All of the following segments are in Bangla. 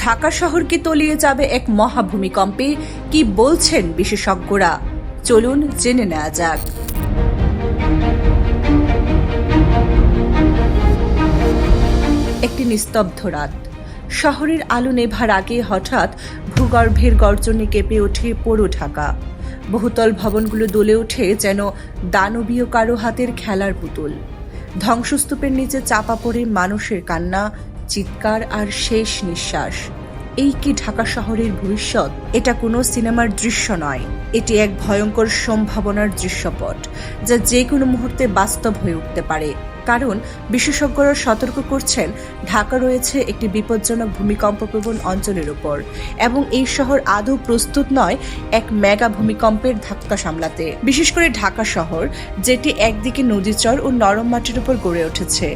ঢাকা শহরকে তলিয়ে যাবে এক মহাভূমিকম্পে, কি বলছেন বিশেষজ্ঞরা? চলুন জেনে নেওয়া যাক। একটি নিস্তব্ধ রাত। শহরের আলো নেভার আগে হঠাৎ ভূগর্ভের গর্জনে কেঁপে ওঠে পুরো ঢাকা। বহুতল ভবনগুলো দোলে ওঠে যেন দানবীয় কারও হাতের খেলার পুতুল। ধ্বংসস্তূপের নিচে চাপা পড়ে মানুষের কান্না, চিৎকার আর শেষ নিঃশ্বাস। এই কি ঢাকা শহরের ভবিষ্যৎ? এটা কোনো সিনেমার দৃশ্য নয়। এটি এক ভয়ঙ্কর সম্ভাবনার দৃশ্যপট, যা যে কোনো মুহূর্তে বাস্তব হয়ে উঠতে পারে। কারণ বিশেষজ্ঞরা সতর্ক করছেন, ঢাকা রয়েছে একটি বিপজ্জনক ভূমিকম্পপ্রবণ অঞ্চলের উপর এবং এই শহর আদৌ প্রস্তুত নয় এক মেগা ভূমিকম্পের ধাক্কা সামলাতে। বিশেষ করে ঢাকা শহর, যেটি একদিকে নদীচর ও নরম মাটির উপর গড়ে উঠেছে।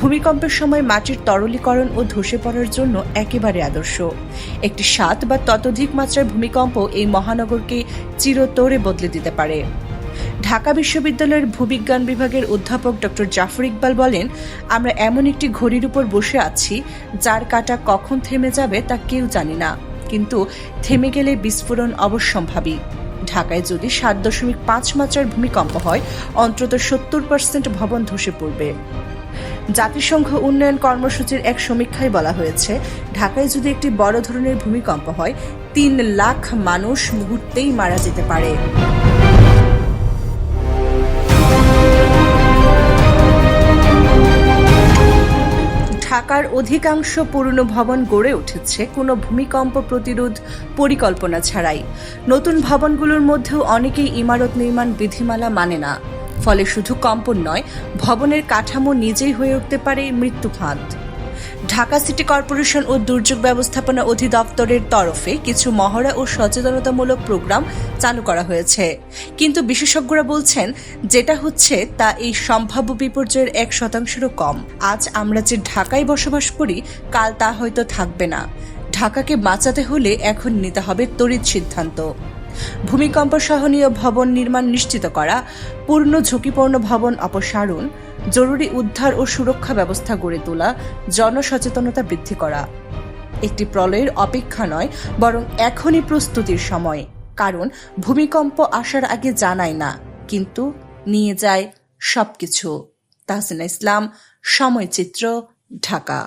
ভূমিকম্পের সময় মাটির তরলীকরণ ও ধসে পড়ার জন্য একেবারে আদর্শ। একটি সাত বা ততোধিক মাত্রার ভূমিকম্প এই মহানগরকে চিরতরে বদলে দিতে পারে। ঢাকা বিশ্ববিদ্যালয়ের ভূবিজ্ঞান বিভাগের অধ্যাপক ডক্টর জাফর ইকবাল বলেন, আমরা এমন একটি ঘড়ির উপর বসে আছি, যার কাটা কখন থেমে যাবে তা কেউ জানি না। কিন্তু থেমে গেলে বিস্ফোরণ অবশ্যম্ভাবী। ঢাকায় যদি সাত দশমিক পাঁচ মাত্রার ভূমিকম্প হয়, অন্তত সত্তর পার্সেন্ট ভবন ধসে পড়বে। জাতিসংঘ উন্নয়ন কর্মসূচির এক সমীক্ষায় বলা হয়েছে, ঢাকায় যদি একটি বড় ধরনের ভূমিকম্প হয়, তিন লাখ মানুষ মুহূর্তেই মারা যেতে পারে। ঢাকার অধিকাংশ পুরনো ভবন গড়ে উঠেছে কোনো ভূমিকম্প প্রতিরোধ পরিকল্পনা ছাড়াই। নতুন ভবনগুলোর মধ্যেও অনেকেই ইমারত নির্মাণ বিধিমালা মানে না। ফলে শুধু কম্পন নয়, ভবনের কাঠামো নিজেই হয়ে উঠতে পারে মৃত্যু ফাঁদ ঢাকা সিটি কর্পোরেশন ও দুর্যোগ ব্যবস্থাপনা অধিদপ্তরের তরফে কিছু মহড়া ও সচেতনতামূলক প্রোগ্রাম চালু করা হয়েছে। কিন্তু বিশেষজ্ঞরা বলছেন, যেটা হচ্ছে তা এই সম্ভাব্য বিপর্যয়ের এক শতাংশেরও কম। আজ আমরা যে ঢাকায় বসবাস করি, কাল তা হয়তো থাকবে না। ঢাকাকে বাঁচাতে হলে এখন নিতে হবে তড়িৎ সিদ্ধান্ত। ভূমিকম্প সহনীয় ভবন নির্মাণ নিশ্চিত করা, পূর্ণ ঝুঁকিপূর্ণ ভবন অপসারণ জরুরি উদ্ধার ও সুরক্ষা ব্যবস্থা গড়ে তোলা, জনসচেতনতা বৃদ্ধি করা। একটি প্রলয়ের অপেক্ষা নয়, বরং এখনই প্রস্তুতির সময়। কারণ ভূমিকম্প আসার আগে জানায় না, কিন্তু নিয়ে যায় সবকিছু। তাহসিনা ইসলাম সময়চিত্র ঢাকা।